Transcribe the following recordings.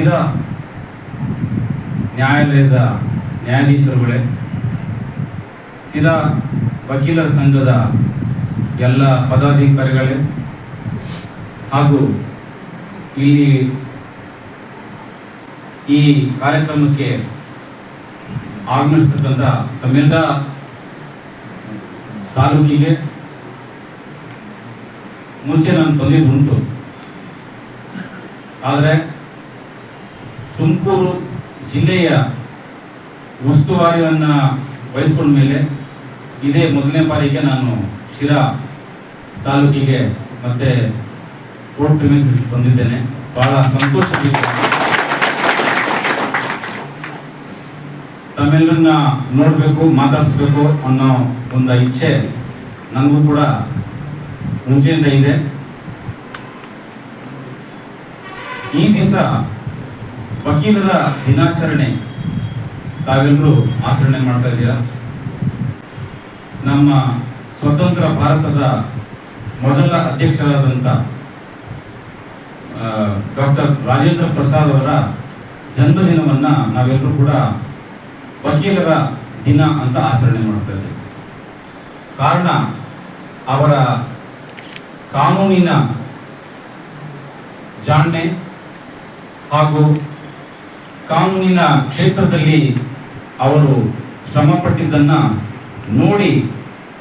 ಸಿರಾ ನ್ಯಾಯಾಲಯದ ನ್ಯಾಯಾಧೀಶರುಗಳೇ, ಸ್ಥಿರ ವಕೀಲರ ಸಂಘದ ಎಲ್ಲ ಪದಾಧಿಕಾರಿಗಳೇ ಹಾಗೂ ಇಲ್ಲಿ ಈ ಕಾರ್ಯಕ್ರಮಕ್ಕೆ ಆಗಮಿಸ್ತಕ್ಕಂಥ ತಮ್ಮೆಲ್ಲ ತಾಲೂಕಿಗೆ ಮುಂಚೆ ನಾನು ಬಂದಿದ್ದು ಉಂಟು. ಆದರೆ ತುಮಕೂರು ಜಿಲ್ಲೆಯ ಉಸ್ತುವಾರಿಯನ್ನು ವಹಿಸ್ಕೊಂಡ ಮೇಲೆ ಇದೇ ಮೊದಲನೇ ಬಾರಿಗೆ ನಾನು ಶಿರಾ ತಾಲೂಕಿಗೆ ಮತ್ತೆ ಕೋರ್ಟ್ ಪ್ರಿಮಿಸಸ್ ಬಂದಿದ್ದೇನೆ. ಬಹಳ ಸಂತೋಷವಿದೆ ತಮ್ಮೆಲ್ಲರನ್ನ ನೋಡಬೇಕು, ಮಾತಾಡಿಸ್ಬೇಕು ಅನ್ನೋ ಒಂದು ಇಚ್ಛೆ ನನಗೂ ಕೂಡ ಮುಂಚೆಯಿಂದ ಇದೆ. ಈ ದಿವಸ ವಕೀಲರ ದಿನಾಚರಣೆ. ತಾವೆಲ್ಲರೂ ಆಚರಣೆ ಮಾಡ್ತಾ ಇದ್ದೀರಾ? ನಮ್ಮ ಸ್ವತಂತ್ರ ಭಾರತದ ಮೊದಲ ಅಧ್ಯಕ್ಷರಾದಂಥ ಡಾಕ್ಟರ್ ರಾಜೇಂದ್ರ ಪ್ರಸಾದ್ ಅವರ ಜನ್ಮದಿನವನ್ನು ನಾವೆಲ್ಲರೂ ಕೂಡ ವಕೀಲರ ದಿನ ಅಂತ ಆಚರಣೆ ಮಾಡ್ತಾ ಇದ್ದೀವಿ. ಕಾರಣ, ಅವರ ಕಾನೂನಿನ ಜಾಣ್ಮೆ ಹಾಗೂ ಕಾನೂನಿನ ಕ್ಷೇತ್ರದಲ್ಲಿ ಅವರು ಶ್ರಮ ಪಟ್ಟಿದ್ದನ್ನ ನೋಡಿ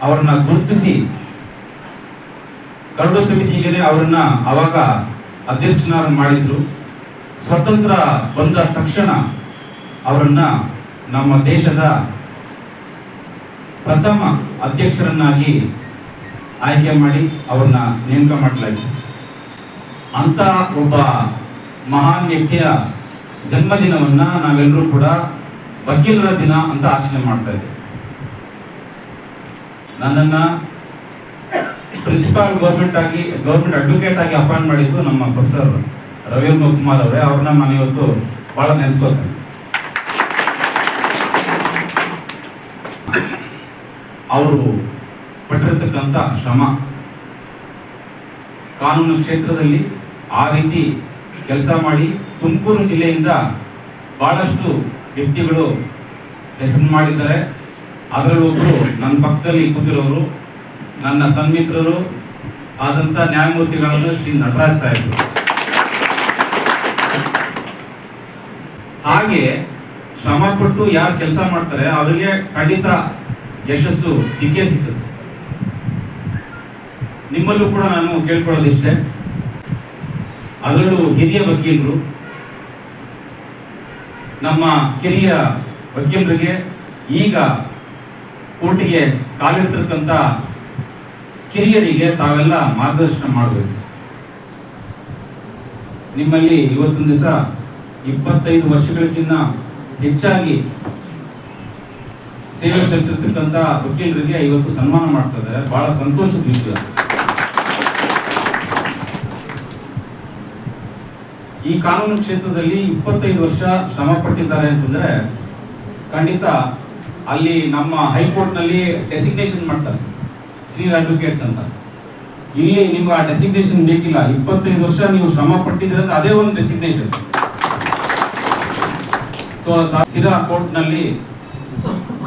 ಅವರನ್ನ ಗುರುತಿಸಿ ಕರಡು ಸಮಿತಿಗೆ ಅವರನ್ನ ಅವಾಗ ಅಧ್ಯಕ್ಷನಾರು ಮಾಡಿದ್ರು. ಸ್ವತಂತ್ರ ಬಂದ ತಕ್ಷಣ ಅವರನ್ನ ನಮ್ಮ ದೇಶದ ಪ್ರಥಮ ಅಧ್ಯಕ್ಷರನ್ನಾಗಿ ಆಯ್ಕೆ ಮಾಡಿ ಅವರನ್ನ ನೇಮಕ ಮಾಡಲಾಯಿತು. ಅಂತ ಒಬ್ಬ ಮಹಾನ್ ವ್ಯಕ್ತಿಯ ಜನ್ಮದಿನವನ್ನ ನಾವೆಲ್ಲರೂ ಕೂಡ ವಕೀಲರ ದಿನ ಅಂತ ಆಚರಣೆ ಮಾಡ್ತಾ ಇದ್ದೇವೆ ನನ್ನನ್ನ ಪ್ರಿನ್ಸಿಪಾಲ್ ಗೌರ್ಮೆಂಟ್ ಆಗಿ ಗೌರ್ಮೆಂಟ್ ಅಡ್ವೊಕೇಟ್ ಆಗಿ ಅಪಾಯಿಂಟ್ ಮಾಡಿದ್ದು ನಮ್ಮ ಪ್ರೊಫೆಸರ್ ರವೀಂದ್ರ ಕುಮಾರ್ ಅವರೇ. ಅವ್ರನ್ನ ನಾನು ಇವತ್ತು ಬಹಳ ನೆನೆಸ್ಕೋತೇನೆ ಅವರು ಪಟ್ಟಿರತಕ್ಕಂಥ ಶ್ರಮ. ಕಾನೂನು ಕ್ಷೇತ್ರದಲ್ಲಿ ಆ ರೀತಿ ಕೆಲಸ ಮಾಡಿ ತುಮಕೂರು ಜಿಲ್ಲೆಯಿಂದ ಬಹಳಷ್ಟು ವ್ಯಕ್ತಿಗಳು ಹೆಸರು ಮಾಡಿದ್ದಾರೆ. ಅದರಲ್ಲಿ ಒಬ್ಬರು ನನ್ನ ಪಕ್ಕದಲ್ಲಿ ಕೂತಿರೋರು, ನನ್ನ ಸನ್ಮಿತ್ರರು ಆದಂಥ ನ್ಯಾಯಮೂರ್ತಿಗಳಾದ ಶ್ರೀ ನಟರಾಜ್ ಸಾಹೇಬರು. ಹಾಗೆ ಶ್ರಮಪಟ್ಟು ಯಾರು ಕೆಲಸ ಮಾಡ್ತಾರೆ, ಅವರಿಗೆ ಖಂಡಿತ ಯಶಸ್ಸು ಸಿಕ್ಕೇ ಸಿಕ್ಕುತ್ತೆ. ನಿಮ್ಮಲ್ಲೂ ಕೂಡ ನಾನು ಕೇಳ್ಕೊಳ್ಳೋದಿಷ್ಟೇ. ಅದರಲ್ಲೂ ಹಿರಿಯ ವಕೀಲರು, ನಮ್ಮ ಕಿರಿಯ ವಕೀಲರಿಗೆ ಈಗ ಕೋರ್ಟಿಗೆ ಕಾಲಿಡ್ತಿರ್ತಕ್ಕಂಥ ಕಿರಿಯರಿಗೆ ತಾವೆಲ್ಲ ಮಾರ್ಗದರ್ಶನ ಮಾಡಬೇಕು. ನಿಮ್ಮಲ್ಲಿ ಇವತ್ತಿನ ದಿವಸ ಇಪ್ಪತ್ತೈದು ವರ್ಷಗಳಿಗಿಂತ ಹೆಚ್ಚಾಗಿ ಸೇವೆ ಸಲ್ಲಿಸಿರ್ತಕ್ಕಂಥ ವಕೀಲರಿಗೆ ಇವತ್ತು ಸನ್ಮಾನ ಮಾಡ್ತಾ ಇದ್ದಾರೆ ಬಹಳ ಸಂತೋಷದ ವಿಷಯ. ಈ ಕಾನೂನು ಕ್ಷೇತ್ರದಲ್ಲಿ ಇಪ್ಪತ್ತೈದು ವರ್ಷ ಶ್ರಮ ಪಟ್ಟಿದ್ದಾರೆ ಅಂತಂದ್ರೆ ಖಂಡಿತ ಅಲ್ಲಿ ನಮ್ಮ ಹೈಕೋರ್ಟ್ನಲ್ಲಿ ಡೆಸಿಗ್ನೇಷನ್ ಮಾಡ್ತಾರೆ. ಸೀನಿಯರ್ ಅಡ್ವೊಕೇಟ್ಸ್ ಅಂತ. ಇಲ್ಲಿ ನಿಮ್ಗೆ ಆ ಡೆಸಿಗ್ನೇಷನ್ ಬೇಕಿಲ್ಲ. ಇಪ್ಪತ್ತೈದು ವರ್ಷ ನೀವು ಶ್ರಮ ಪಟ್ಟಿದ್ರೆ ಅದೇ ಒಂದು ಡೆಸಿಗ್ನೇಷನ್ ಸಿರಾ ಕೋರ್ಟ್ನಲ್ಲಿ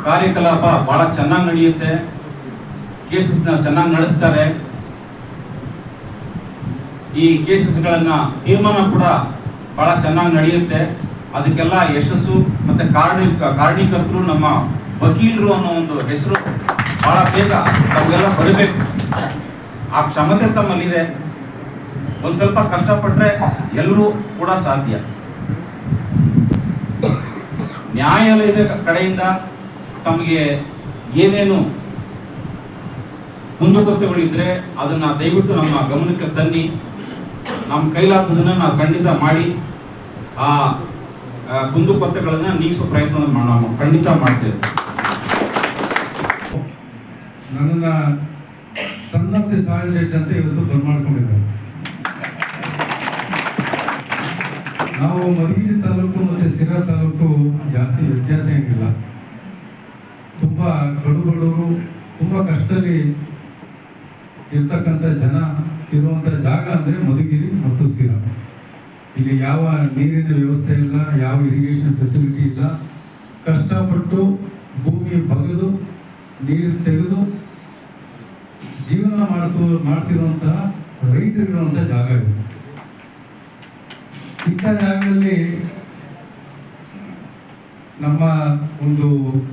ಕಾರ್ಯಕಲಾಪ ಬಹಳ ಚೆನ್ನಾಗಿ ನಡೆಯುತ್ತೆ. ಕೇಸಸ್ನ ಚೆನ್ನಾಗಿ ನಡೆಸ್ತಾರೆ. ಈ ಕೇಸಸ್ಗಳನ್ನ ತೀರ್ಮಾನ ಕೂಡ ಬಹಳ ಚೆನ್ನಾಗಿ ನಡೆಯುತ್ತೆ. ಅದಕ್ಕೆಲ್ಲ ಯಶಸ್ಸು ಮತ್ತೆ ಕಾರಣಿ ಕಾರಣೀಕರ್ತರು ನಮ್ಮ ವಕೀಲರು ಅನ್ನೋ ಒಂದು ಹೆಸರು ಬಹಳ ಬೇಗ ನಮಗೆಲ್ಲ ಬರಬೇಕು. ಆ ಕ್ಷಮತೆ ತಮ್ಮಲ್ಲಿದೆ. ಒಂದ್ ಸ್ವಲ್ಪ ಕಷ್ಟಪಟ್ರೆ ಎಲ್ಲರೂ ಕೂಡ ಸಾಧ್ಯ. ನ್ಯಾಯಾಲಯದ ಕಡೆಯಿಂದ ತಮಗೆ ಏನೇನು ಕುಂದುಕೊರತೆಗಳಿದ್ರೆ ಅದನ್ನ ದಯವಿಟ್ಟು ನಮ್ಮ ಗಮನಕ್ಕೆ ತನ್ನಿ. ನಮ್ಮ ಕೈಲಾದದನ್ನ ನಾವು ಖಂಡಿತ ಮಾಡಿ, ಆ ಕುಂದು ಕುಂದುಕೊರತೆಗಳನ್ನ ನೀಗಿಸೋ ಪ್ರಯತ್ನ ನಾವು ಖಂಡಿತ ಮಾಡ್ತೇವೆ. ನನ್ನ ಸನ್ನದ್ಧ ಜಡ್ಜ್ ಅಂತ ಇವತ್ತು ಬರ್ಮಾಡ್ಕೊಂಡಿದ್ದಾರೆ ನಾವು ಮಧುಗಿರಿ ತಾಲೂಕು ಮತ್ತು ಸಿರಾ ತಾಲೂಕು ಜಾಸ್ತಿ ವ್ಯತ್ಯಾಸ ಏನಿಲ್ಲ. ತುಂಬಾ ಕಡುಬಡವರು ತುಂಬ ಕಷ್ಟದಲ್ಲಿ ಇರ್ತಕ್ಕಂಥ ಜನ ಇರುವಂತ ಜಾಗ ಅಂದ್ರೆ ಮಧುಗಿರಿ ಮತ್ತು ಸಿರಾ ಇಲ್ಲಿ ಯಾವ ನೀರಿನ ವ್ಯವಸ್ಥೆ ಇಲ್ಲ, ಯಾವ ಇರಿಗೇಷನ್ ಫೆಸಿಲಿಟಿ ಇಲ್ಲ. ಕಷ್ಟಪಟ್ಟು ಭೂಮಿ ಬಗೆದು, ನೀರು ತೆಗೆದು ಜೀವನ ಮಾಡ್ಕೋ, ಮಾಡ್ತಿರುವಂತಹ ರೈತರಿರುವಂತಹ ಜಾಗ ಇದು. ಇಂಥ ಜಾಗದಲ್ಲಿ ನಮ್ಮ ಒಂದು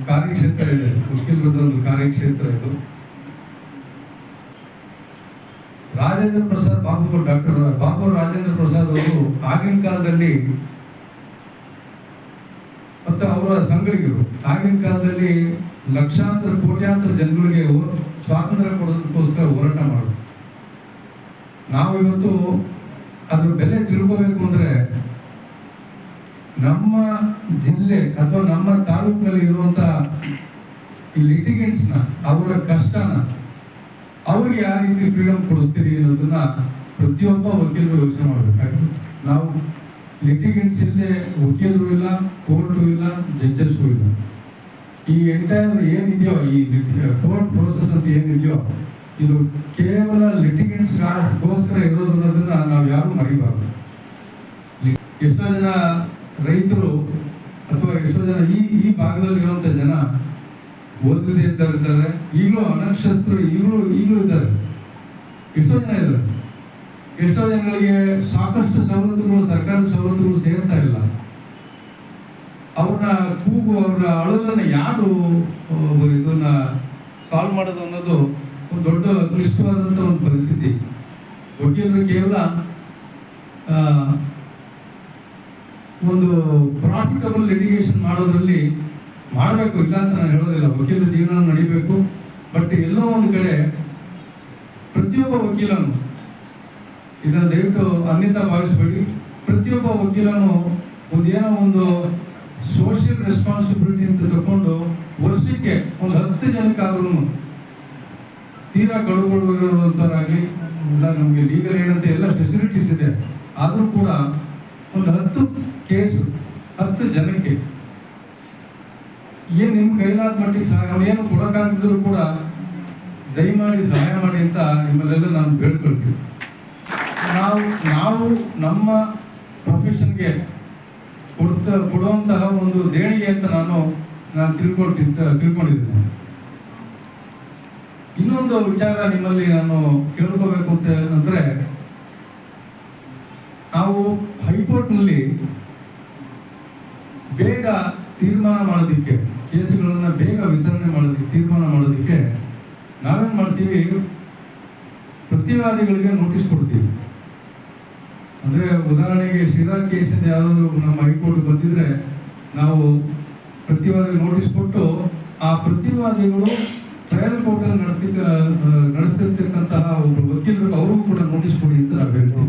ಕಾರ್ಯಕ್ಷೇತ್ರ ಇದೆ. ವಕೀಲರದ ಒಂದು ಕಾರ್ಯಕ್ಷೇತ್ರ ಇದು. ರಾಜೇಂದ್ರ ಪ್ರಸಾದ್ ಬಾಬು ಡಾಕ್ಟರ್ ಬಾಬು ರಾಜೇಂದ್ರ ಪ್ರಸಾದ್ ಅವರು ಆಗಿನ ಕಾಲದಲ್ಲಿ ಮತ್ತು ಅವರ ಸಂಗಳಿಗರು, ಆಗಿನ ಕಾಲದಲ್ಲಿ ಲಕ್ಷಾಂತರ, ಕೋಟ್ಯಾಂತರ ಜನಗಳಿಗೆ ಸ್ವಾತಂತ್ರ್ಯ ಕೊಡೋದಕ್ಕೋಸ್ಕರ ಹೋರಾಟ ಮಾಡೋದು ನಾವು ಇವತ್ತು ಅದ್ರ ಬೆಲೆ ತಿಳ್ಕೋಬೇಕು ಅಂದರೆ ನಮ್ಮ ಜಿಲ್ಲೆ ಅಥವಾ ನಮ್ಮ ತಾಲೂಕಿನಲ್ಲಿ ಇರುವಂಥ ಈ ಲಿಟಿಗೆಂಟ್ಸ್ನ ಅವರ ಅವ್ರಿಗೆ ಯಾವ ರೀತಿ ಫ್ರೀಡಮ್ ಕೊಡಿಸ್ತೀರಿ ಅನ್ನೋದನ್ನ ಪ್ರತಿಯೊಬ್ಬ ವಕೀಲರು ಯೋಚನೆ ಮಾಡಬೇಕು. ನಾವು ಲಿಟಿಗೆಂಟ್ಸ್ ಇಲ್ಲದೆ ವಕೀಲರು ಇಲ್ಲ ಕೋರ್ಟು ಇಲ್ಲ ಜಡ್ಜಸ್ಸು ಇಲ್ಲ. ಈ ಎಂಟೈರ್ ಏನಿದೆಯೋ ಈ ಕೋರ್ಟ್ ಪ್ರೋಸೆಸ್ ಅಂತ ಏನಿದೆಯೋ ಇದು ಕೇವಲ ಲಿಟಿಗೆಂಟ್ಸ್ಗೋಸ್ಕರ ಇರೋದು ಅನ್ನೋದನ್ನ ನಾವು ಯಾರು ಮರಿಬಾರ್ದು. ಎಷ್ಟೋ ಜನ ರೈತರು ಅಥವಾ ಎಷ್ಟೋ ಜನ ಈ ಈ ಭಾಗದಲ್ಲಿ ಇರುವಂತ ಜನ ಓದದೇ ಅಂತ ಇದ್ದಾರೆ ಈಗಲೂ ಅನಕ್ಷಸ್ತ್ರ ಈಗಲೂ ಈಗಲೂ ಇದ್ದಾರೆ. ಎಷ್ಟೋ ಜನ ಇದ್ದಾರೆ. ಎಷ್ಟೋ ಜನಗಳಿಗೆ ಸಾಕಷ್ಟು ಸವಲತ್ತುಗಳು ಸರ್ಕಾರದ ಸವಲತ್ತುಗಳು ಸೇರ್ತಾ ಇಲ್ಲ. ಅವ್ರನ್ನ ಕೂಗು ಅವರ ಅಳಲನ್ನು ಯಾರು ಇದನ್ನ ಸಾಲ್ವ್ ಮಾಡೋದು ಅನ್ನೋದು ಒಂದು ದೊಡ್ಡ ಕ್ಲಿಷ್ಟವಾದಂಥ ಒಂದು ಪರಿಸ್ಥಿತಿ. ವಕೀಲರು ಕೇವಲ ಒಂದು ಪ್ರಾಫಿಟಬಲ್ ಲಿಟಿಗೇಷನ್ ಮಾಡೋದ್ರಲ್ಲಿ ಮಾಡಬೇಕು, ಇಲ್ಲ ಅಂತ ನಾನು ಹೇಳೋದಿಲ್ಲ. ವಕೀಲ ಜೀವನ ನಡಿಬೇಕು. ಬಟ್ ಎಲ್ಲೋ ಒಂದು ಕಡೆ ಪ್ರತಿಯೊಬ್ಬ ವಕೀಲನು, ಇದನ್ನು ದಯವಿಟ್ಟು ಅನ್ನಿತ ಭಾವಿಸಬೇಡಿ. ಪ್ರತಿಯೊಬ್ಬ ವಕೀಲನು ಒಂದೇನೋ ಒಂದು ಸೋಷಿಯಲ್ ರೆಸ್ಪಾನ್ಸಿಬಿಲಿಟಿ ಅಂತ ತಗೊಂಡು ವರ್ಷಕ್ಕೆ ಒಂದು ಹತ್ತು ಜನಕ್ಕಾದ್ರೂ ತೀರಾ ಕಡುಬಡುವವರಾಗಲಿ ಇಲ್ಲ ನಮಗೆ ಲೀಗಲ್ ಏನಂತ ಎಲ್ಲ ಫೆಸಿಲಿಟೀಸ್ ಇದೆ. ಆದರೂ ಕೂಡ ಒಂದು ಹತ್ತು ಕೇಸು ಹತ್ತು ಜನಕ್ಕೆ ಏನು ನಿಮ್ಮ ಕೈಲಾದ ಮಟ್ಟಿಗೆ ಸಹಾಯ ಏನು ಕೊಡೋಕ್ಕಾಗದಿದ್ರು ಕೂಡ ದಯಮಾಡಿ ಸಹಾಯ ಮಾಡಿ ಅಂತ ನಿಮ್ಮಲ್ಲೆಲ್ಲ ನಾನು ಬೇಡ್ಕೊಳ್ತೀನಿ. ನಾವು ನಾವು ನಮ್ಮ ಪ್ರೊಫೆಷನ್ಗೆ ಕೊಡ್ತ, ಕೊಡುವಂತಹ ಒಂದು ದೇಣಿಗೆ ಅಂತ ನಾನು ನಾನು ತಿಳ್ಕೊಳ್ತೀನಿ ತಿಳ್ಕೊಂಡಿದ್ದೀನಿ. ಇನ್ನೊಂದು ವಿಚಾರ ನಿಮ್ಮಲ್ಲಿ ನಾನು ಕೇಳ್ಕೋಬೇಕು ಅಂತ ಏನಂದರೆ ನಾವು ಹೈಕೋರ್ಟ್ನಲ್ಲಿ ಬೇಗ ತೀರ್ಮಾನ ಮಾಡೋದಕ್ಕೆ, ಕೇಸುಗಳನ್ನು ಬೇಗ ವಿತರಣೆ ಮಾಡೋದಕ್ಕೆ, ತೀರ್ಮಾನ ಮಾಡೋದಕ್ಕೆ ನಾವೇನು ಮಾಡ್ತೀವಿ? ಪ್ರತಿವಾದಿಗಳಿಗೆ ನೋಟಿಸ್ ಕೊಡ್ತೀವಿ. ಅಂದ್ರೆ ಉದಾಹರಣೆಗೆ ಶಿರಾ ಕೇಸಿಂದ ಯಾವ್ದಾದ್ರು ನಮ್ಮ ಹೈಕೋರ್ಟ್ ಬಂದಿದ್ರೆ ನಾವು ಪ್ರತಿವಾದಿಗೆ ನೋಟಿಸ್ ಕೊಟ್ಟು ಆ ಪ್ರತಿವಾದಿಗಳು ಟ್ರಯಲ್ ಕೋರ್ಟಲ್ಲಿ ನಡೆತಿ ನಡೆಸ್ತಿರ್ತಕ್ಕಂತಹ ಒಬ್ಬರು ವಕೀಲರು ಅವ್ರಿಗೂ ಕೂಡ ನೋಟಿಸ್ ಕೊಡಿ ಅಂತ ನಾವು ಹೇಳ್ತೀವಿ.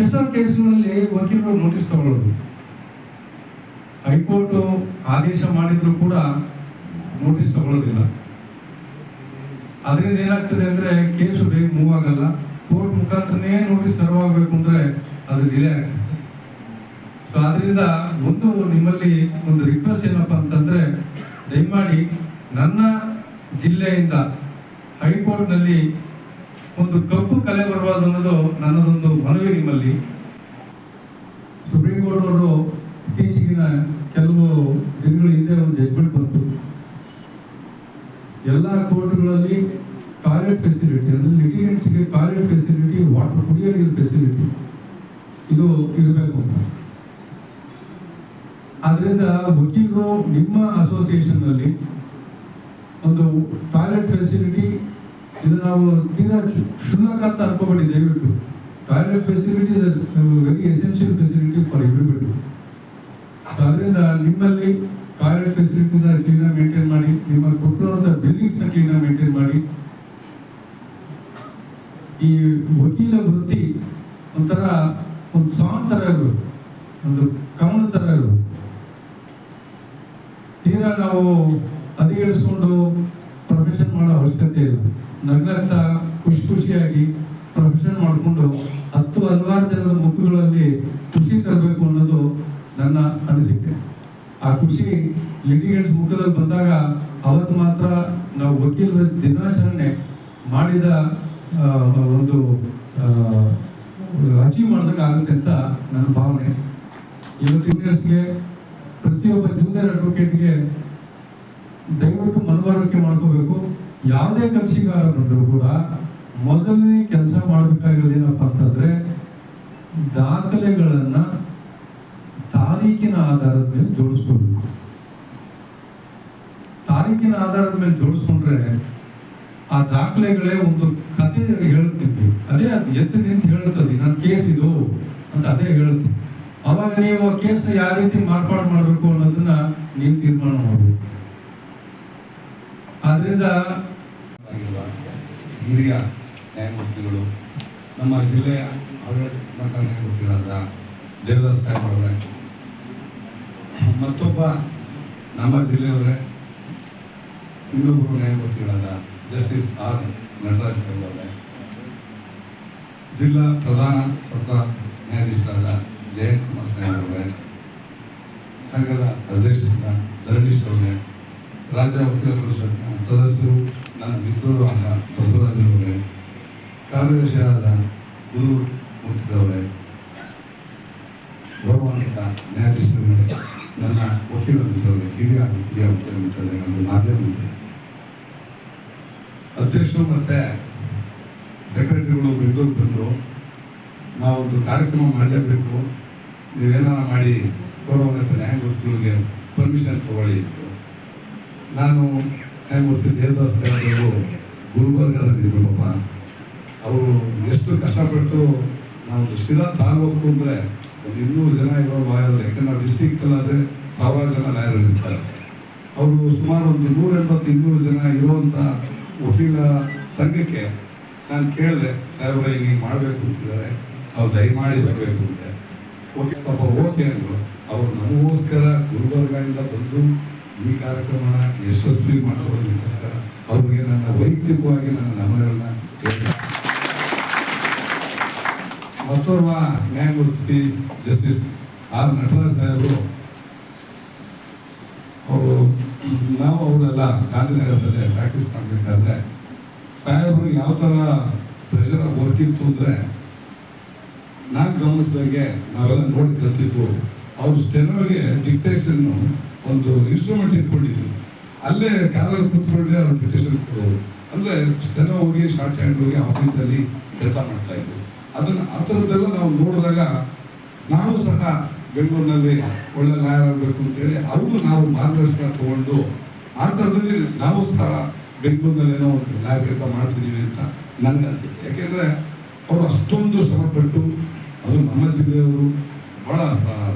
ಎಷ್ಟೋ ಕೇಸ್ಗಳಲ್ಲಿ ವಕೀಲರು ನೋಟಿಸ್ ತಗೊಳ್ಳೋದು ಹೈಕೋರ್ಟು ಆದೇಶ ಮಾಡಿದ್ರು ಕೂಡ ನೋಟಿಸ್ ತಗೊಳ್ಳೋದಿಲ್ಲ ಅದರಿಂದ ಏನಾಗ್ತದೆ ಅಂದ್ರೆ ಕೇಸು ಬೇಗ ಮೂವ್ ಆಗಲ್ಲ. ಕೋರ್ಟ್ ಮುಖಾಂತರನೇ ನೋಟಿಸ್ ಸರ್ವ್ ಆಗಬೇಕು ಅಂದ್ರೆ ಅದು ಡಿಲೇ ಆಗ್ತದೆ. ಸೊ ಅದರಿಂದ ಒಂದು ನಿಮ್ಮಲ್ಲಿ ಒಂದು ರಿಕ್ವೆಸ್ಟ್ ಏನಪ್ಪ ಅಂತಂದ್ರೆ, ದಯಮಾಡಿ ನನ್ನ ಜಿಲ್ಲೆಯಿಂದ ಹೈಕೋರ್ಟ್ನಲ್ಲಿ ಒಂದು ಕಪ್ಪು ಕಲೆ ಬರಬಾರ್ದು ಅನ್ನೋದು ನನ್ನದೊಂದು ಮನವಿ ನಿಮ್ಮಲ್ಲಿ. ಸುಪ್ರೀಂ ಕೋರ್ಟ್ ಅವರು ಇತ್ತೀಚೆಗಿನ ಕೆಲವು ದಿನಗಳ ಹಿಂದೆ ಒಂದು ಜಜ್ಮೆಂಟ್ ಬಂತು. ಎಲ್ಲ ಕೋರ್ಟ್ಗಳಲ್ಲಿ ಟಾಯ್ಲೆಟ್ ಫೆಸಿಲಿಟಿ ಅಂದರೆ ಲಿಟಿಗೆಂಟ್ಸ್ಗೆ ಟಾಯ್ಲೆಟ್ ಫೆಸಿಲಿಟಿ ವಾಟರ್ ಕುಡಿಯೋ ಫೆಸಿಲಿಟಿ ಇದು ಇರಬೇಕು ಅಂತ. ಆದ್ರಿಂದ ವಕೀಲರು ನಿಮ್ಮ ಅಸೋಸಿಯೇಷನ್ನಲ್ಲಿ ಒಂದು ಟಾಯ್ಲೆಟ್ ಫೆಸಿಲಿಟಿ ಇದು ನಾವು ತೀರಾ ಶುಲ್ಕ ಅಂತ ಅನ್ಕೋಬೇಡಿ ದಯವಿಟ್ಟು toilet facility very essential facility for everybody ಅದರಿಂದ ನಿಮ್ಮಲ್ಲಿ ಟಾಯ್ಲೆಟ್ ಫೆಸಿಲಿಟೀಸ್ ಕ್ಲೀನಾಗಿ ಮೇಂಟೈನ್ ಮಾಡಿ ನಿಮ್ಮ ಕೊಟ್ಟಿರುವಂಥ ಬಿಲ್ಡಿಂಗ್ಸ್ ಕ್ಲೀನಾಗಿ ಮೇಂಟೈನ್ ಮಾಡಿ. ಈ ವಕೀಲ ವೃತ್ತಿ ಒಂಥರ ಒಂದು ಸಾಂಗ್ ಥರ ಇರು ಒಂದು ಕವನ ಥರ ಇರು ತೀರಾ ನಾವು ಹದಿಗೆಡಿಸ್ಕೊಂಡು ಪ್ರೊಫೆಷನ್ ಮಾಡೋ ಅವಶ್ಯಕತೆ ಇಲ್ಲ ನಗ್ನಗ್ತಾ ಖುಷಿ ಖುಷಿಯಾಗಿ ಪ್ರೊಫೆಷನ್ ಮಾಡಿಕೊಂಡು ಹತ್ತು ಹಲವಾರು ಜನರ ಮುಖಗಳಲ್ಲಿ ಖುಷಿ ತರಬೇಕು ಅನ್ನೋದು ನನ್ನ ಅನಿಸಿಕೆ ಆ ಖುಷಿ ಲಿಟಿಗೇಟ್ಸ್ ಮುಖದಲ್ಲಿ ಬಂದಾಗ ಅವತ್ತು ಮಾತ್ರ ನಾವು ವಕೀಲರ ದಿನಾಚರಣೆ ಮಾಡಿದ ಒಂದು ಅಚೀವ್ ಮಾಡಿದಂಗೆ ಆಗುತ್ತೆ ಅಂತ ನನ್ನ ಭಾವನೆ. ಇವತ್ತು ಜೂನಿಯರ್ಸ್ಗೆ ಪ್ರತಿಯೊಬ್ಬ ಜೂನಿಯರ್ ಅಡ್ವೊಕೇಟ್ಗೆ ದಯವಿಟ್ಟು ಮನವರಿಕೆ ಮಾಡ್ಕೋಬೇಕು. ಯಾವುದೇ ಕಕ್ಷಿಗಾರ ಬಂದರೂ ಕೂಡ ಮೊದಲನೇ ಕೆಲಸ ಮಾಡಬೇಕಾಗಿರೋದೇನಪ್ಪ ಅಂತಂದರೆ ದಾಖಲೆಗಳನ್ನ ತಾರೀಕಿನ ಆಧಾರದ ಮೇಲೆ ಜೋಡಿಸ್ಕೊಳ್ಬೇಕು. ತಾರೀಕಿನ ಆಧಾರದ ಮೇಲೆ ಜೋಡಿಸ್ಕೊಂಡ್ರೆ ಆ ದಾಖಲೆಗಳೇ ಒಂದು ಕತೆ ಹೇಳ್ತೀವಿ ಅದೇ ಅದು ಎತ್ತಿ ನಿಂತು ಹೇಳ್ತದೆ ನನ್ನ ಕೇಸ್ ಇದು ಅಂತ ಅದೇ ಹೇಳುತ್ತೆ. ಅವಾಗ ನೀವು ಆ ಕೇಸ್ ಯಾವ ರೀತಿ ಮಾರ್ಪಾಡು ಮಾಡಬೇಕು ಅನ್ನೋದನ್ನ ನೀವು ತೀರ್ಮಾನ ಮಾಡಬೇಕು. ಆದ್ರಿಂದ ಹಿರಿಯ ನ್ಯಾಯಮೂರ್ತಿಗಳು, ನಮ್ಮ ಜಿಲ್ಲೆಯ ನ್ಯಾಯಮೂರ್ತಿಗಳಾದ ದೇವದಾಸ್ ಸಾಹೇಬ್ ಅವರೇ ಮತ್ತೊಬ್ಬ ನಮ್ಮ ಜಿಲ್ಲೆಯವರೇ ಇನ್ನೊಬ್ಬರು ನ್ಯಾಯಮೂರ್ತಿಗಳಾದ ಜಸ್ಟಿಸ್ ಆರ್ ನಟರಾಜ್ ಅವರೇ ಜಿಲ್ಲಾ ಪ್ರಧಾನ ಸತ್ರ ನ್ಯಾಯಾಧೀಶರಾದ ಜಯಂತ್ ಕುಮಾರ್ ಸಾಹೇಬ್ ಅವರೇ ಸಂಘದ ಅಧ್ಯಕ್ಷರಾದ ಧರಣೀಶ್ ಅವರೇ, ರಾಜ್ಯ ವಕೀಲ ಸದಸ್ಯರು, ನನ್ನ ಮಿತ್ರರು ಆದ ಬಸವರಾಜ್ ಅವರೇ ಕಾರ್ಯದರ್ಶಿಯಾದ ಗುರು ಮೂರ್ತಿರವರೇ ಗೌರವಾನ್ವಿತ ನ್ಯಾಯಾಧೀಶರುಗಳೇ. ನನ್ನ ವಕೀಲ ಮಿತ್ರರೇ ಹಿರಿಯ ವಕೀಲ ಮಿತ್ರರೇ ಹಾಗೂ ಮಾಧ್ಯಮ ಮಿತ್ರರೇ ಅಧ್ಯಕ್ಷರು ಮತ್ತೆ ಸೆಕ್ರೆಟರಿಗಳು ಬೆಂಗಳೂರು ಬಂದರು. ನಾವೊಂದು ಕಾರ್ಯಕ್ರಮ ಮಾಡಲೇಬೇಕು. ನೀವೇನಾರ ಮಾಡಿ ಗೌರವಾನ್ವಿತ ನ್ಯಾಯಮೂರ್ತಿಗಳಿಗೆ ಪರ್ಮಿಷನ್ ತಗೊಳ್ಳಿ ನಾನು ನ್ಯಾಯಮೂರ್ತಿ ದೇವದಾಸ್ ಅವರು ಗುಲ್ಬರ್ಗದಲ್ಲಿದ್ದರು ಪಾಪ ಅವರು ಎಷ್ಟು ಕಷ್ಟಪಟ್ಟು ನಾವು ಶಿರಾ ತಾಲೂಕು ಅಂದರೆ ಇನ್ನೂರು ಜನ ಇರೋ ಲಾಯರ್ ಯಾಕಂದ್ರೆ ನಾವು ಡಿಸ್ಟಿಕ್ಕಲ್ಲಾದರೆ ಸಾವಿರಾರು ಜನ ಲಾಯರ್ ಇರ್ತಾರೆ. ಅವರು ಸುಮಾರು ಒಂದು ನೂರ ಎಂಬತ್ತು ಇನ್ನೂರು ಜನ ಇರುವಂಥ ವಕೀಲ ಸಂಘಕ್ಕೆ ನಾನು ಕೇಳಿದೆ, ಸಾಹೇಬ್ರೆ ಹಿಂಗೆ ಮಾಡಬೇಕು ಅಂತಿದ್ದಾರೆ, ಅವ್ರು ದಯಮಾಡಿ ಬರಬೇಕು ಅಂತ. ಓಕೆ, ಪಾಪ ಓಕೆ ಅಂದರು. ಅವರು ನಮಗೋಸ್ಕರ ಗುಲ್ಬರ್ಗಾಯಿಂದ ಬಂದು ಈ ಕಾರ್ಯಕ್ರಮನ ಯಶಸ್ವಿ ಮಾಡೋದಕ್ಕೋಸ್ಕರ ಅವ್ರಿಗೆ ನನ್ನ ವೈಯಕ್ತಿಕವಾಗಿ ನನ್ನ ನಮನಗಳನ್ನ ಮತ್ತೋರ್ವ ನ್ಯಾಯಮೂರ್ತಿ ಜಸ್ಟಿಸ್ ಆರ್ ನಟರಾಜ್ ಸಾಹೇಬರು, ಅವರು ನಾವು ಅವರೆಲ್ಲ ಗಾಂಧಿನಗರದಲ್ಲಿ ಪ್ರಾಕ್ಟೀಸ್ ಮಾಡಬೇಕಾದ್ರೆ ಸಾಹೇಬರು ಯಾವ ಥರ ಪ್ರೆಷರ್ ವರ್ಕಿತ್ತು ಅಂದರೆ ನಾನು ಗಮನಿಸಿದಾಗೆ ನಾವೆಲ್ಲ ನೋಡಿ ಕಲ್ತಿದ್ದು ಅವರು ಸ್ಟೆನೋಗೆ ಡಿಕ್ಟೇಷನ್ನು ಒಂದು ಇನ್ಸ್ಟ್ರೂಮೆಂಟ್ ಇಟ್ಕೊಂಡಿದ್ರು. ಅಲ್ಲೇ ಕಾಲಲ್ಲಿ ಕೂತ್ಕೊಂಡ್ರೆ ಅವ್ರು ಡಿಕ್ಟೇಷನ್ ಕೊಡೋರು. ಅಂದರೆ ಸ್ಟೆನೋ ಹೋಗಿ ಶಾರ್ಟ್ ಹ್ಯಾಂಡ್ ಹೋಗಿ ಆಫೀಸಲ್ಲಿ ಕೆಲಸ ಮಾಡ್ತಾ ಇದ್ರು. ಅದನ್ನು ಆ ಥರದ್ದೆಲ್ಲ ನಾವು ನೋಡಿದಾಗ ನಾವು ಸಹ ಬೆಂಗಳೂರಿನಲ್ಲಿ ಒಳ್ಳೆ ಲಾಯರ್ ಆಗಬೇಕು ಅಂತೇಳಿ ಅವರು ನಾವು ಮಾರ್ಗದರ್ಶನ ತಗೊಂಡು ಆ ಥರದಲ್ಲಿ ನಾವು ಸಹ ಬೆಂಗಳೂರಿನಲ್ಲಿ ಏನೋ ಒಂದು ಲಾಯರ್ ಕೆಲಸ ಮಾಡ್ತಿದ್ದೀವಿ ಅಂತ ನನಗೆ ಅನಿಸುತ್ತೆ. ಯಾಕೆಂದರೆ ಅವರು ಅಷ್ಟೊಂದು ಶ್ರಮಪಟ್ಟು ಅದು ನಮ್ಮ ಜಿಲ್ಲೆಯವರು ಭಾಳ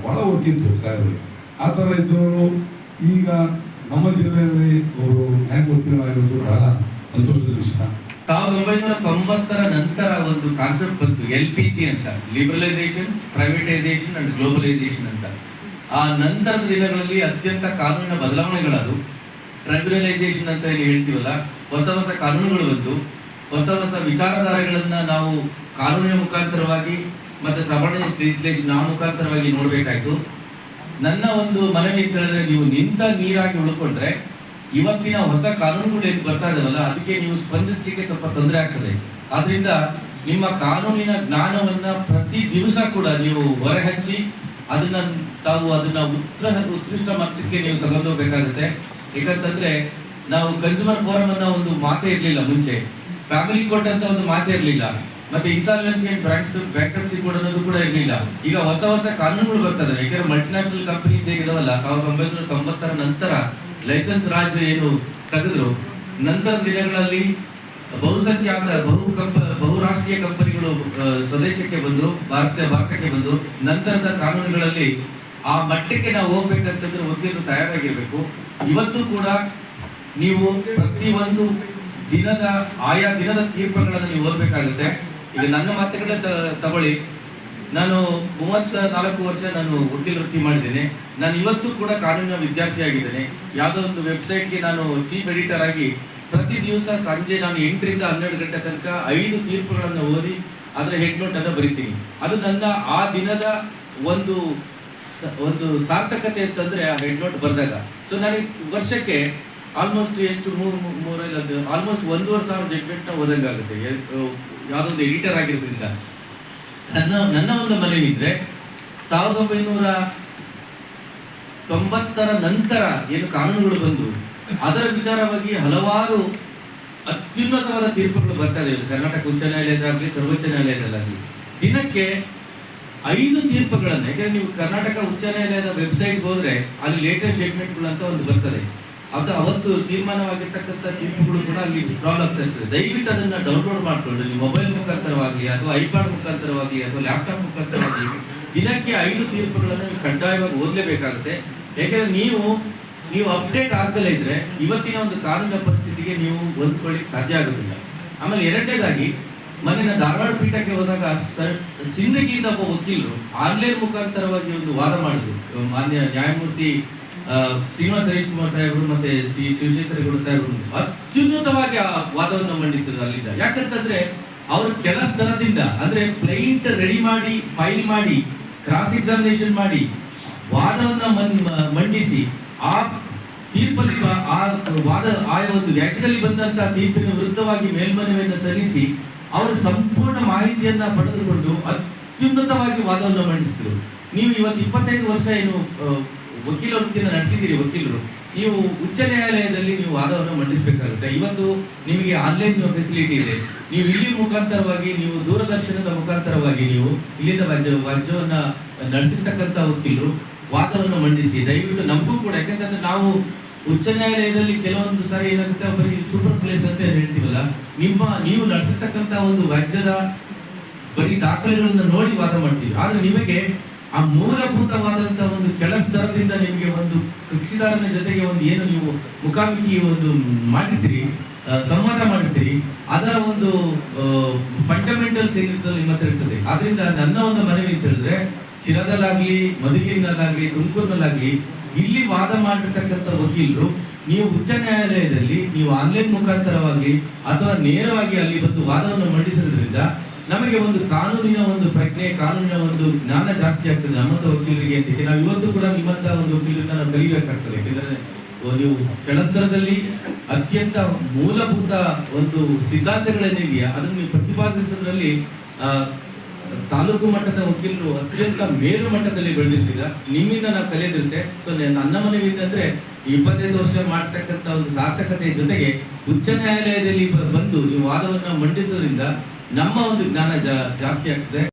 ಭಾಳ ಒಟ್ಟಿತ್ತು ಸಾಹೇಬರಿಗೆ ಆ ಥರ ಇದ್ದವರು ಈಗ ನಮ್ಮ ಜಿಲ್ಲೆಯಲ್ಲಿ ಅವರು ನ್ಯಾಯಮೂರ್ತಿಗಳಾಗಿರೋದು ಬಹಳ ಸಂತೋಷದ ವಿಷಯ. ಸಾವಿರದ ಒಂಬೈನೂರ ತೊಂಬತ್ತರ ನಂತರ ಒಂದು ಕಾನ್ಸೆಪ್ಟ್ ಬಂತು ಎಲ್ ಪಿ ಜಿ ಅಂತ. ಲಿಬರಲೈಸೇಷನ್ ಪ್ರೈವೇಟೈಸೇಷನ್ ಅಂಡ್ ಗ್ಲೋಬಲೈಸೇಷನ್ ಅಂತ. ಆ ನಂತರದ ದಿನಗಳಲ್ಲಿ ಅತ್ಯಂತ ಕಾನೂನಿನ ಬದಲಾವಣೆಗಳದು ಟ್ರೈಬಲೈಸೇಷನ್ ಅಂತ ಏನು ಹೇಳ್ತೀವಲ್ಲ, ಹೊಸ ಹೊಸ ಕಾನೂನುಗಳು ಬಂತು. ಹೊಸ ಹೊಸ ವಿಚಾರಧಾರೆಗಳನ್ನು ನಾವು ಕಾನೂನಿನ ಮುಖಾಂತರವಾಗಿ ಮತ್ತು ಸವರ್ಣ ಲೆಜಿಸ್ಲೇಷನ್ ಆ ಮುಖಾಂತರವಾಗಿ ನೋಡಬೇಕಾಯ್ತು. ನನ್ನ ಒಂದು ಮನವಿ ಅಂತ ಹೇಳಿದ್ರೆ ನೀವು ನಿಂತ ನೀರಾಗಿ ಉಳ್ಕೊಂಡ್ರೆ ಇವತ್ತಿನ ಹೊಸ ಕಾನೂನುಗಳು ಏನು ಬರ್ತಾ ಇದಾವಲ್ಲ, ಅದಕ್ಕೆ ನೀವು ಸ್ಪಂದಿಸಲಿಕ್ಕೆ ಸ್ವಲ್ಪ ತೊಂದರೆ ಆಗ್ತದೆ. ಆದ್ರಿಂದ ನಿಮ್ಮ ಕಾನೂನಿನ ಜ್ಞಾನವನ್ನ ಪ್ರತಿ ದಿವಸ ಕೂಡ ನೀವು ಹೊರಹಚ್ಚಿ, ಅದನ್ನ ತಾವು ಅದನ್ನ ಉತ್ತರ ಉತ್ಕೃಷ್ಟ ಮಟ್ಟಕ್ಕೆ ನೀವು ತಗೊಂಡೋಗ್ಬೇಕಾಗುತ್ತೆ. ಯಾಕಂತಂದ್ರೆ ನಾವು ಕನ್ಸ್ಯೂಮರ್ ಫೋರಂ ಅನ್ನ ಒಂದು ಮಾತೇ ಇರ್ಲಿಲ್ಲ ಮುಂಚೆ. ಫ್ಯಾಮಿಲಿ ಕೋರ್ಟ್ ಅಂತ ಒಂದು ಮಾತೇ ಇರಲಿಲ್ಲ. ಮತ್ತೆ ಇನ್ಸಾಲ್ವೆನ್ಸಿ ಅಂಡ್ ಬ್ಯಾಂಕ್ರಪ್ಸಿ ಕೋಡ್ ಅನ್ನೋದು ಕೂಡ ಇರಲಿಲ್ಲ. ಈಗ ಹೊಸ ಹೊಸ ಕಾನೂನುಗಳು ಬರ್ತದೆ. ಯಾಕಂದ್ರೆ ಮಲ್ಟಿನ್ಯಾಷನಲ್ ಕಂಪನೀಸ್ ಹೇಗಿದಾವಲ್ಲ, ಸಾವಿರದ ಒಂಬೈನೂರ ತೊಂಬತ್ತರ ನಂತರ ಲೈಸೆನ್ಸ್ ರಾಜ್ಯ ಏನು ತೆಗೆದ್ರು ನಂತರ ದಿನಗಳಲ್ಲಿ ಬಹುಸಂಖ್ಯಾತ, ಬಹು ಕಂಪ ಬಹುರಾಷ್ಟ್ರೀಯ ಕಂಪನಿಗಳು ಸ್ವದೇಶಕ್ಕೆ ಬಂದು ಭಾರತ ಭಾರತಕ್ಕೆ ಬಂದು, ನಂತರದ ಕಾನೂನುಗಳಲ್ಲಿ ಆ ಮಟ್ಟಕ್ಕೆ ನಾವು ಹೋಗ್ಬೇಕಂತಂದ್ರೆ ಒಂದೇನು ತಯಾರಾಗಿರಬೇಕು. ಇವತ್ತು ಕೂಡ ನೀವು ಪ್ರತಿಯೊಂದು ದಿನದ ಆಯಾ ದಿನದ ತೀರ್ಪುಗಳನ್ನು ನೀವು ಓದಬೇಕಾಗುತ್ತೆ. ಈಗ ನನ್ನ ಮಾತುಗಳೇ ತಗೊಳ್ಳಿ. ನಾನು ಮೂವತ್ತ ನಾಲ್ಕು ವರ್ಷ ನಾನು ವಕೀಲ ವೃತ್ತಿ ಮಾಡಿದ್ದೇನೆ. ನಾನು ಇವತ್ತು ಕೂಡ ಕಾನೂನಿನ ವಿದ್ಯಾರ್ಥಿಯಾಗಿದ್ದೇನೆ. ಯಾವುದೋ ಒಂದು ವೆಬ್ಸೈಟ್ಗೆ ನಾನು ಚೀಫ್ ಎಡಿಟರ್ ಆಗಿ ಪ್ರತಿ ದಿವಸ ಸಂಜೆ ನಾನು ಎಂಟರಿಂದ ಹನ್ನೆರಡು ಗಂಟೆ ತನಕ ಐದು ತೀರ್ಪುಗಳನ್ನು ಓದಿ ಅದರ ಹೆಡ್ ನೋಟ್ ಅನ್ನು ಬರಿತೀನಿ. ಅದು ನನ್ನ ಆ ದಿನದ ಒಂದು ಒಂದು ಸಾರ್ಥಕತೆ ಅಂತಂದ್ರೆ ಆ ಹೆಡ್ ನೋಟ್ ಬರೆದಾಗ. ಸೊ ನನಗೆ ವರ್ಷಕ್ಕೆ ಆಲ್ಮೋಸ್ಟ್ ಎಷ್ಟು, ಮೂರು ಅದು ಆಲ್ಮೋಸ್ಟ್ ಒಂದೂವರೆ ಸಾವಿರ ಜಡ್ಮೆಂಟ್ನ ಓದಂಗಾಗುತ್ತೆ. ಯಾವುದೊಂದು ಎಡಿಟರ್ ಆಗಿರೋದ್ರಿಂದ. ನನ್ನ ನನ್ನ ಒಂದು ಮನವಿ ಇದ್ರೆ ಸಾವಿರದ ಒಂಬೈನೂರ ತೊಂಬತ್ತರ ನಂತರ ಏನು ಕಾನೂನುಗಳು ಬಂದು ಅದರ ವಿಚಾರವಾಗಿ ಹಲವಾರು ಅತ್ಯುನ್ನತವಾದ ತೀರ್ಪುಗಳು ಬರ್ತಾ ಕರ್ನಾಟಕ ಉಚ್ಚ ನ್ಯಾಯಾಲಯದಾಗಲಿ ಸರ್ವೋಚ್ಚ ನ್ಯಾಯಾಲಯದಲ್ಲಾಗಲಿ ದಿನಕ್ಕೆ ಐದು ತೀರ್ಪುಗಳನ್ನು, ಯಾಕಂದ್ರೆ ನೀವು ಕರ್ನಾಟಕ ಉಚ್ಚ ನ್ಯಾಯಾಲಯದ ವೆಬ್ಸೈಟ್ ಹೋದ್ರೆ ಅಲ್ಲಿ ಲೇಟೆಸ್ಟ್ ಸ್ಟೇಟ್ಮೆಂಟ್ಗಳು ಅಂತ ಒಂದು ಬರ್ತದೆ. ಅದು ಅವತ್ತು ತೀರ್ಮಾನವಾಗಿರ್ತಕ್ಕಂಥ ತೀರ್ಪುಗಳು ಕೂಡ ಅಲ್ಲಿ ಸ್ಕ್ರಾಲ್ ಆಗ್ತಾ ಇರ್ತದೆ. ದಯವಿಟ್ಟು ಅದನ್ನ ಡೌನ್ಲೋಡ್ ಮಾಡ್ಕೊಂಡು ನೀವು ಮೊಬೈಲ್ ಮುಖಾಂತರವಾಗಿ ಅಥವಾ ಐಪ್ಯಾಡ್ ಮುಖಾಂತರವಾಗಿ ಅಥವಾ ಲ್ಯಾಪ್ಟಾಪ್ ಮುಖಾಂತರವಾಗಿ ದಿನಕ್ಕೆ ಐದು ತೀರ್ಪುಗಳನ್ನು ಕಡ್ಡಾಯವಾಗಿ ಓದಲೇಬೇಕಾಗುತ್ತೆ. ಯಾಕಂದ್ರೆ ನೀವು ನೀವು ಅಪ್ಡೇಟ್ ಆಗದಲ್ಲೇ ಇದ್ರೆ ಇವತ್ತಿನ ಒಂದು ಕಾನೂನಿನ ಪರಿಸ್ಥಿತಿಗೆ ನೀವು ಹೊಂದ್ಕೊಳ್ಳಿಕ್ಕೆ ಸಾಧ್ಯ ಆಗೋದಿಲ್ಲ. ಆಮೇಲೆ ಎರಡನೇದಾಗಿ, ಮೊನ್ನೆ ನಾನು ಧಾರವಾಡ ಪೀಠಕ್ಕೆ ಹೋದಾಗ ಸಿಂದಗಿಯಿಂದ ಒಬ್ಬ ವಕೀಲರು ಆನ್ಲೈನ್ ಮುಖಾಂತರವಾಗಿ ಒಂದು ವಾದ ಮಾಡಿದ್ರು. ಮಾನ್ಯ ನ್ಯಾಯಮೂರ್ತಿ ಶ್ರೀನಿವಾಸ ಹರೀಶ್ ಕುಮಾರ್ ಸಾಹೇಬರು ಮತ್ತೆ ಶ್ರೀ ಶಿವಶಂಕರ ಗೌಡ ಸಾಹೇಬರು ಅತ್ಯುನ್ನತವಾಗಿ ಆ ವಾದವನ್ನು ಮಂಡಿಸಿದ್ರು ಅಲ್ಲಿಂದ. ಯಾಕಂತಂದ್ರೆ ಅವರು ಕೆಲ ಸ್ಥಳದಿಂದ, ಅಂದ್ರೆ ಕ್ಲೈಂಟ್ ರೆಡಿ ಮಾಡಿ ಫೈಲ್ ಮಾಡಿ ಕ್ರಾಸ್ ಎಕ್ಸಾಮಿನೇಷನ್ ಮಾಡಿ ವಾದವನ್ನ ಮಂಡಿಸಿ ಆ ತೀರ್ಪಲ್ಲಿ ಆ ವಾದ ಆ ಒಂದು ವ್ಯಾಖ್ಯದಲ್ಲಿ ಬಂದಂತಹ ತೀರ್ಪಿನ ವಿರುದ್ಧವಾಗಿ ಮೇಲ್ಮನವಿಯನ್ನು ಸಲ್ಲಿಸಿ ಅವರು ಸಂಪೂರ್ಣ ಮಾಹಿತಿಯನ್ನ ಪಡೆದುಕೊಂಡು ಅತ್ಯುನ್ನತವಾಗಿ ವಾದವನ್ನು ಮಂಡಿಸಿದ್ರು. ನೀವು ಇವತ್ತು ಇಪ್ಪತ್ತೈದು ವರ್ಷ ಏನು ವಕೀಲ ವೃತ್ತಿಯನ್ನು ನಡೆಸಿದ್ದೀರಿ ವಕೀಲರು. ನೀವು ಉಚ್ಚ ನ್ಯಾಯಾಲಯದಲ್ಲಿ ನೀವು ವಾದವನ್ನು ಮಂಡಿಸಬೇಕಾಗುತ್ತೆ. ಇವತ್ತು ನಿಮಗೆ ಆನ್ಲೈನ್ ಫೆಸಿಲಿಟಿ ಇದೆ. ನೀವು ಇಲ್ಲಿ ಮುಖಾಂತರವಾಗಿ, ನೀವು ದೂರದರ್ಶನದ ಮುಖಾಂತರವಾಗಿ ನೀವು ಇಲ್ಲಿಂದ ವಾಜ್ಯ ವಾಜ್ಯವನ್ನ ನಡೆಸಿರ್ತಕ್ಕಂಥ ವಕೀಲರು ವಾದವನ್ನು ಮಂಡಿಸಿ, ದಯವಿಟ್ಟು ನಮಗೂ ಕೂಡ, ಯಾಕಂತಂದ್ರೆ ನಾವು ಉಚ್ಚ ನ್ಯಾಯಾಲಯದಲ್ಲಿ ಕೆಲವೊಂದು ಸಾರಿ ಏನಾಗುತ್ತೆ, ಬರೀ ಸೂಪರ್ ಪ್ಲೇಸ್ ಅಂತ ಹೇಳ್ತೀವಲ್ಲ, ನಿಮ್ಮ, ನೀವು ನಡೆಸಿರ್ತಕ್ಕಂಥ ಒಂದು ವಾಜ್ಯದ ಬರೀ ದಾಖಲೆಗಳನ್ನ ನೋಡಿ ವಾದ ಮಾಡ್ತೀವಿ. ಆದ್ರೆ ನಿಮಗೆ ಆ ಮೂಲಭೂತವಾದಂತಹ ಒಂದು ಕೆಳ ಸ್ತರದಿಂದ ನಿಮಗೆ ಒಂದು ಕಕ್ಷಿದಾರನ ಜೊತೆಗೆ ಒಂದು ಏನು ನೀವು ಮುಖಾಮುಖಿ ಒಂದು ಮಾಡಿದ್ರಿ ಸಂವಾದ ಮಾಡಿದ್ರಿ, ಅದರ ಒಂದು ಫಂಡಮೆಂಟಲ್ಸ್ ಏನಿರ್ತದೆ ನಿಮ್ಮ ಹತ್ರ ಇರ್ತದೆ. ಆದ್ರಿಂದ ನನ್ನ ಒಂದು ಮನವಿ ಅಂತ ಹೇಳಿದ್ರೆ, ಶಿರದಲ್ಲಾಗ್ಲಿ, ಮಧುಗಿರಿನಲ್ಲಾಗ್ಲಿ, ತುಮಕೂರಿನಲ್ಲಾಗ್ಲಿ, ಇಲ್ಲಿ ವಾದ ಮಾಡಿರ್ತಕ್ಕಂಥ ವಕೀಲರು, ನೀವು ಉಚ್ಚ ನ್ಯಾಯಾಲಯದಲ್ಲಿ, ನೀವು ಆನ್ಲೈನ್ ಮುಖಾಂತರವಾಗಿ ಅಥವಾ ನೇರವಾಗಿ ಅಲ್ಲಿ ಬಂದು ವಾದವನ್ನು ಮಂಡಿಸೋದ್ರಿಂದ ನಮಗೆ ಒಂದು ಕಾನೂನಿನ ಒಂದು ಪ್ರಜ್ಞೆ, ಕಾನೂನಿನ ಒಂದು ಜ್ಞಾನ ಜಾಸ್ತಿ ಆಗ್ತದೆ ನಮ್ಮಂತ ವಕೀಲರಿಗೆ ನಾವು ಇವತ್ತು ಕೂಡ ನಿಮ್ಮಂತ ಒಂದು ವಕೀಲರನ್ನ ನಾವು ಕಲಿಬೇಕಾಗ್ತದೆ. ಯಾಕಂದ್ರೆ ನೀವು ಕೆಳಸ್ತರದಲ್ಲಿ ಅತ್ಯಂತ ಮೂಲಭೂತ ಒಂದು ಸಿದ್ಧಾಂತಗಳೇನಿದೆಯಾ ಅದನ್ನು ನೀವು ಪ್ರತಿಪಾದಿಸೋದ್ರಲ್ಲಿ ತಾಲೂಕು ಮಟ್ಟದ ವಕೀಲರು ಅತ್ಯಂತ ಮೇಲು ಮಟ್ಟದಲ್ಲಿ ಬೆಳೆದಿರ್ತೀರ ನಿಮ್ಮಿಂದ ನಾವು ಕಲಿಯೋದಿರುತ್ತೆ. ಸೊ ನನ್ನ ಮನವಿ ಅಂದ್ರೆ ಇಪ್ಪತ್ತೈದು ವರ್ಷ ಮಾಡ್ತಕ್ಕಂಥ ಒಂದು ಸಾರ್ಥಕತೆಯ ಜೊತೆಗೆ, ಉಚ್ಚ ನ್ಯಾಯಾಲಯದಲ್ಲಿ ಬಂದು ನೀವು ವಾದವನ್ನು ಮಂಡಿಸೋದ್ರಿಂದ ನಮ್ಮ ಒಂದು ಜ್ಞಾನ ಜಾಸ್ತಿ ಆಗ್ತದೆ.